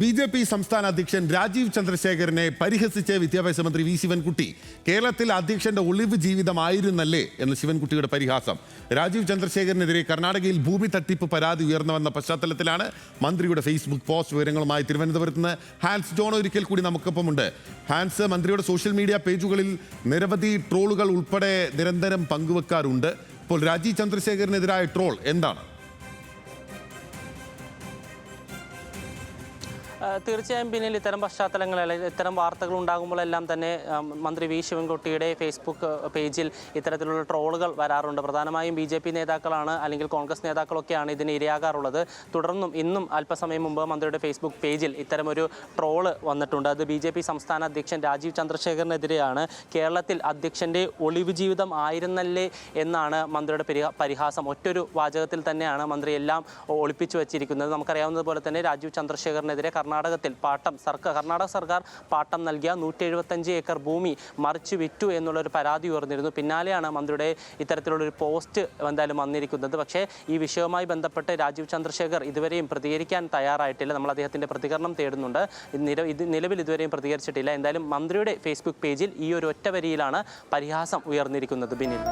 B J P സംസ്ഥാന അധ്യക്ഷൻ രാജീവ് ചന്ദ്രശേഖരനെ പരിഹസിച്ച് വിദ്യാഭ്യാസ മന്ത്രി വി ശിവൻകുട്ടി കേരളത്തിൽ അധ്യക്ഷന്റെ ഒളിവ് ജീവിതമായിരുന്നല്ലേ എന്ന് ശിവൻകുട്ടിയുടെ പരിഹാസം. രാജീവ് ചന്ദ്രശേഖരനെതിരെ കർണാടകയിൽ ഭൂമി തട്ടിപ്പ് പരാതി ഉയർന്നു വന്ന പശ്ചാത്തലത്തിലാണ് മന്ത്രിയുടെ ഫേസ്ബുക്ക് പോസ്റ്റ് വിവരങ്ങളുമായി തിരുവനന്തപുരത്ത് നിന്ന് ഹാൻസ് ജോൺ ഒരിക്കൽ കൂടി നമുക്കൊപ്പമുണ്ട്. ഹാൻസ് മന്ത്രിയുടെ സോഷ്യൽ മീഡിയ പേജുകളിൽ നിരവധി ട്രോളുകൾ ഉൾപ്പെടെ നിരന്തരം പങ്കുവെക്കാറുണ്ട്. ഇപ്പോൾ രാജീവ് ചന്ദ്രശേഖരനെതിരായ ട്രോൾ എന്താണ്? തീർച്ചയായും പിന്നിൽ ഇത്തരം പശ്ചാത്തലങ്ങൾ ഇത്തരം വാർത്തകൾ ഉണ്ടാകുമ്പോഴെല്ലാം തന്നെ മന്ത്രി വി ശിവൻകുട്ടിയുടെ ഫേസ്ബുക്ക് പേജിൽ ഇത്തരത്തിലുള്ള ട്രോളുകൾ വരാറുണ്ട്. പ്രധാനമായും ബി ജെ പി നേതാക്കളാണ് അല്ലെങ്കിൽ കോൺഗ്രസ് നേതാക്കളൊക്കെയാണ് ഇതിന് ഇരയാകാറുള്ളത്. തുടർന്നും ഇന്നും അല്പസമയം മുമ്പ് മന്ത്രിയുടെ ഫേസ്ബുക്ക് പേജിൽ ഇത്തരമൊരു ട്രോൾ വന്നിട്ടുണ്ട്. അത് ബി ജെ പി സംസ്ഥാന അധ്യക്ഷൻ രാജീവ് ചന്ദ്രശേഖരനെതിരെയാണ്. കേരളത്തിൽ അധ്യക്ഷന്റെ ഒളിവ് ജീവിതം ആയിരുന്നല്ലേ എന്നാണ് മന്ത്രിയുടെ പരിഹ- പരിഹാസം. ഒറ്റൊരു വാചകത്തിൽ തന്നെയാണ് മന്ത്രി എല്ലാം ഒളിപ്പിച്ചു വച്ചിരിക്കുന്നത്. നമുക്കറിയാവുന്നതുപോലെ തന്നെ രാജീവ് ചന്ദ്രശേഖരനെതിരെ കർണാടകത്തിൽ പാട്ടം സർക്കാർ കർണാടക സർക്കാർ പാട്ടം നൽകിയ നൂറ്റി എഴുപത്തഞ്ച് ഏക്കർ ഭൂമി മറിച്ചു വിറ്റു എന്നുള്ളൊരു പരാതി ഉയർന്നിരുന്നു. പിന്നാലെയാണ് മന്ത്രിയുടെ ഇത്തരത്തിലുള്ളൊരു പോസ്റ്റ് എന്തായാലും വന്നിരിക്കുന്നത്. പക്ഷേ ഈ വിഷയവുമായി ബന്ധപ്പെട്ട് രാജീവ് ചന്ദ്രശേഖർ ഇതുവരെയും പ്രതികരിക്കാൻ തയ്യാറായിട്ടില്ല. നമ്മൾ അദ്ദേഹത്തിന്റെ പ്രതികരണം തേടുന്നുണ്ട്. നിലവിൽ ഇതുവരെയും പ്രതികരിച്ചിട്ടില്ല. എന്തായാലും മന്ത്രിയുടെ ഫേസ്ബുക്ക് പേജിൽ ഈ ഒരു ഒറ്റ വരിയിലാണ് പരിഹാസം ഉയർന്നിരിക്കുന്നത് ബിനിൽ.